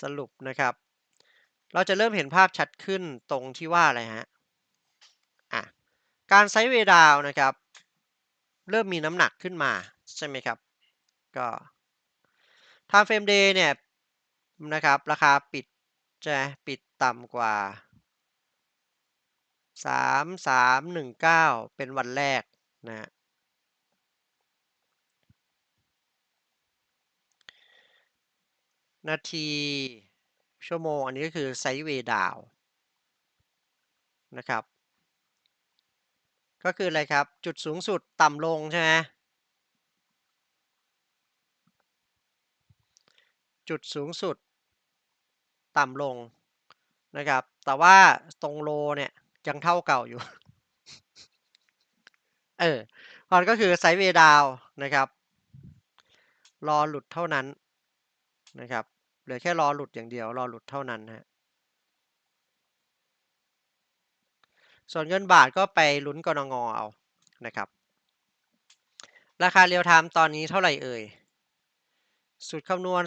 สรุปนะครับ เราจะเริ่มเห็นภาพชัดขึ้นตรงที่ว่าอะไรฮะอะการไซด์เวดาวนะครับ เริ่มมีน้ำหนักขึ้นมาใช่ไหมครับ ก็ time frame day เนี่ยนะครับ ราคาปิดจะปิดต่ำกว่า 3 3 1 9 เป็นวันแรกนะฮะ นาที ชั่วโมง อันนี้ก็คือไซด์เวดาวนะครับ ก็คืออะไรครับ จุดสูงสุดต่ำลงใช่ไหมจุดสูงสุดต่ำลงนะครับ แต่ว่าตรงโลเนี่ยยังเท่าเก่าอยู่ เออมันก็คือไซด์เวดาวนะครับ รอหลุดเท่านั้นนะครับ เหลือแค่รอหลุดอย่างเดียว รอหลุดเท่านั้นฮะส่วนเงินบาทก็ไปลุ้นกรงงเอานะครับ ราคาเรียลไทม์ตอนนี้เท่าไหร่เอ่ยสุดคำนวณ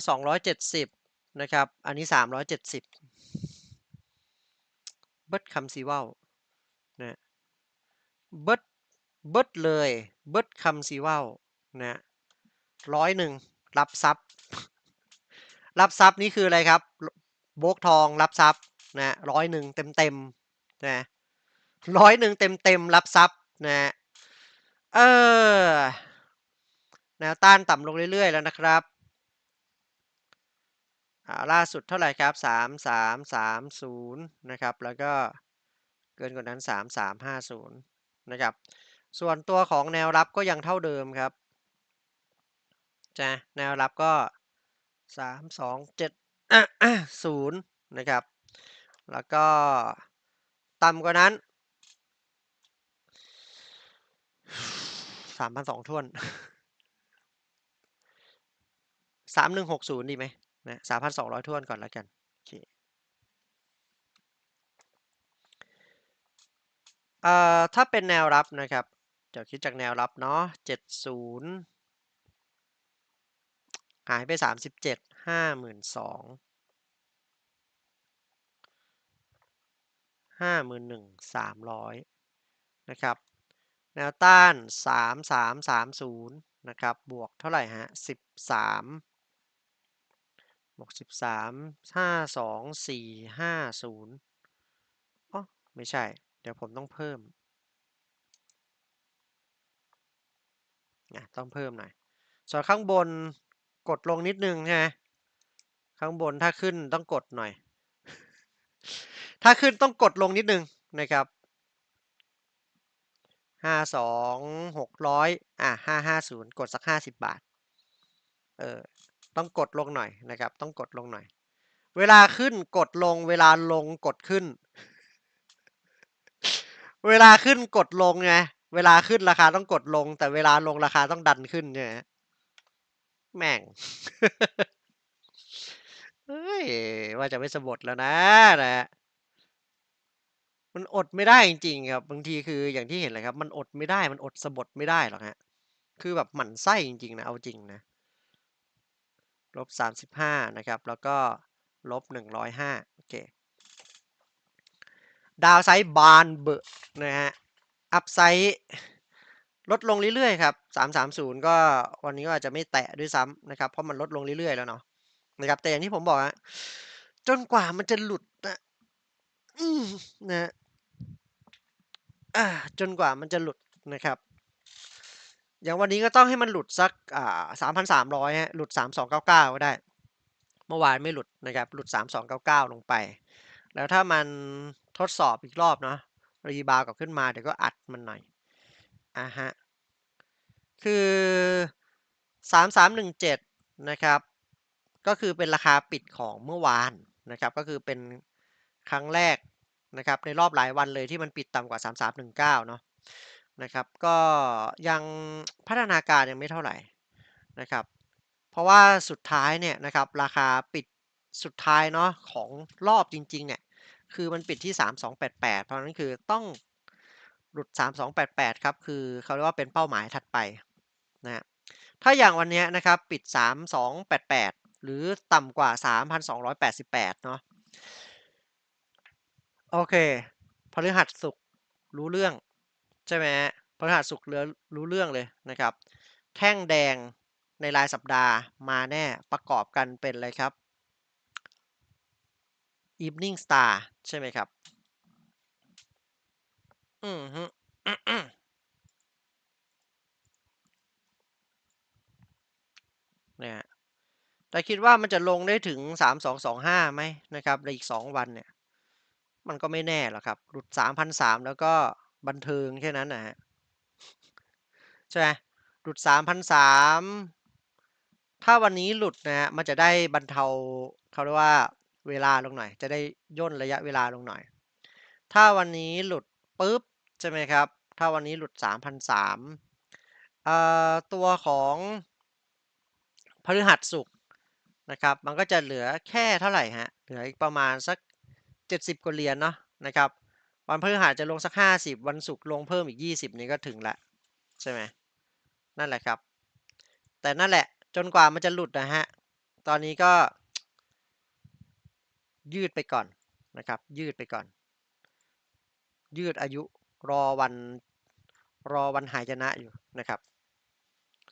270 นะครับ อันนี้ 370 เบิดคำซีว่าวนะเบิดเบิดเลย เบิดคำซีว่าวนะร้อยหนึ่งรับทรัพย์ รับทรัพย์นี่คืออะไรครับโบกทองรับทรัพย์นะร้อยหนึ่งเต็มเต็มนะร้อยหนึ่งเต็มเต็มรับทรัพย์นะเออแนวต้านต่ำลงเรื่อยๆแล้วนะครับล่าสุดเท่าไหร่ครับสามสามสามศูนย์นะครับ แล้วก็เกินกว่านั้นสามสามห้าศูนย์นะครับ ส่วนตัวของแนวรับก็ยังเท่าเดิมครับจะแนวรับก็ สามสองเจ็ดศูนย์นะครับ แล้วก็ต่ำกว่านั้นสามพันสองทวนสามหนึ่งหกศูนย์ดีไหมนะสามพันสองร้อยทวนก่อนแล้วกันโอเคเอ่อถ้าเป็นแนวรับนะครับ เดี๋ยวคิดจากแนวรับเนาะเจ็ดศูนย์ หายไปสามสิบเจ็ดห้าหมื่นสองห้าหมื่นหนึ่งสามร้อยนะครับ แนวต้านสามสามสามศูนย์นะครับ บวกเท่าไหร่ฮะสิบสามบวกสิบสามห้าสองสี่ห้าศูนย์อ๋อไม่ใช่ เดี๋ยวผมต้องเพิ่มนะต้องเพิ่มหน่อย ส่วนข้างบน กดลงนิดนึงใช่ไหมข้างบนถ้าขึ้นต้องกดหน่อย ถ้าขึ้นต้องกดลงนิดนึงนะครับห้าสองหกร้อยอะห้าห้าศูนย์กดสักห้าสิบบาท เออ ต้องกดลงหน่อยนะครับ ต้องกดลงหน่อย เวลาขึ้นกดลง เวลาลงกดขึ้น เวลาขึ้นกดลงไง เวลาขึ้นราคาต้องกดลง แต่เวลาลงราคาต้องดันขึ้นใช่ไหม แม่ง เฮ้ย ว่าจะไม่สะบดแล้วนะนะมันอดไม่ได้จริงๆครับ บางทีคืออย่างที่เห็นเลยครับ มันอดไม่ได้มันอดสะบดไม่ได้หรอกฮะ คือแบบหมั่นไส้จริง ๆ นะ เอาจริงนะลบสามสิบห้านะครับ แล้วก็ลบหนึ่งร้อยห้าโอเค ดาวไซด์บานเบอร์นะฮะ อัพไซด์ ลดลงเรื่อยๆครับสามสามศูนย์ก็วันนี้ก็อาจจะไม่แตะด้วยซ้ำนะครับ เพราะมันลดลงเรื่อยๆแล้วเนาะนะครับแต่อย่างที่ผมบอกฮะจนกว่ามันจะหลุดนะนะจนกว่ามันจะหลุดนะครับ อย่างวันนี้ก็ต้องให้มันหลุดสักอ่าสามพันสามร้อยฮะหลุดสามสองเก้าเก้าก็ได้ เมื่อวานไม่หลุดนะครับ หลุดสามสองเก้าเก้าลงไป แล้วถ้ามันทดสอบอีกรอบเนาะรีบาวกับขึ้นมาเดี๋ยวก็อัดมันหน่อย อะฮะ คือสามสามหนึ่งเจ็ดนะครับ ก็คือเป็นราคาปิดของเมื่อวานนะครับ ก็คือเป็นครั้งแรกนะครับ ในรอบหลายวันเลยที่มันปิดต่ำกว่า 3319 เนาะนะครับ ก็ยังพัฒนาการยังไม่เท่าไหร่นะครับ เพราะว่าสุดท้ายเนี่ยนะครับ ราคาปิดสุดท้ายเนาะของรอบจริงๆเนี่ยคือมันปิดที่ 3288 เพราะฉะนั้นคือต้อง หลุด 3288 ครับ คือเขาเรียกว่าเป็นเป้าหมายถัดไปนะฮะถ้าอย่างวันนี้นะครับปิด 3288 หรือต่ำกว่า 3,288 เนาะโอเคพฤหัสศุกรู้เรื่อง ใช่ไหมพฤหัสศุกเรือรู้เรื่องเลยนะครับ แท่งแดงในรายสัปดาห์มาแน่ประกอบกันเป็นอะไรครับ Evening Star ใช่ไหมครับ อือฮึเนี่ยแต่คิดว่ามันจะลงได้ถึง 3225ไหมนะครับในอีก 2 วันเนี่ย มันก็ไม่แน่หรอกครับ หลุด3,300แล้วก็บันเทิงแค่นั้นนะฮะใช่ไหมหลุด3,300ถ้าวันนี้หลุดนะฮะมันจะได้บรรเทาเขาเรียกว่าเวลาลงหน่อย จะได้ย่นระยะเวลาลงหน่อย ถ้าวันนี้หลุดปุ๊บ ใช่ไหมครับ ถ้าวันนี้หลุด3,300เอ่อตัวของพฤหัสศุกนะครับ มันก็จะเหลือแค่เท่าไหร่ฮะ เหลืออีกประมาณสัก 70 กว่าเหรียญเนาะนะครับ วันพฤหัสจะลงสัก 50 วันศุกร์ลงเพิ่มอีก 20 นี่ก็ถึงล้วใช่ไหมนั่นแหละครับ แต่นั่นแหละจนกว่ามันจะหลุดนะฮะ ตอนนี้ก็ ยืดไปก่อนนะครับ ยืดไปก่อน ยืดอายุ รอวันรอวันหายนะอยู่นะครับ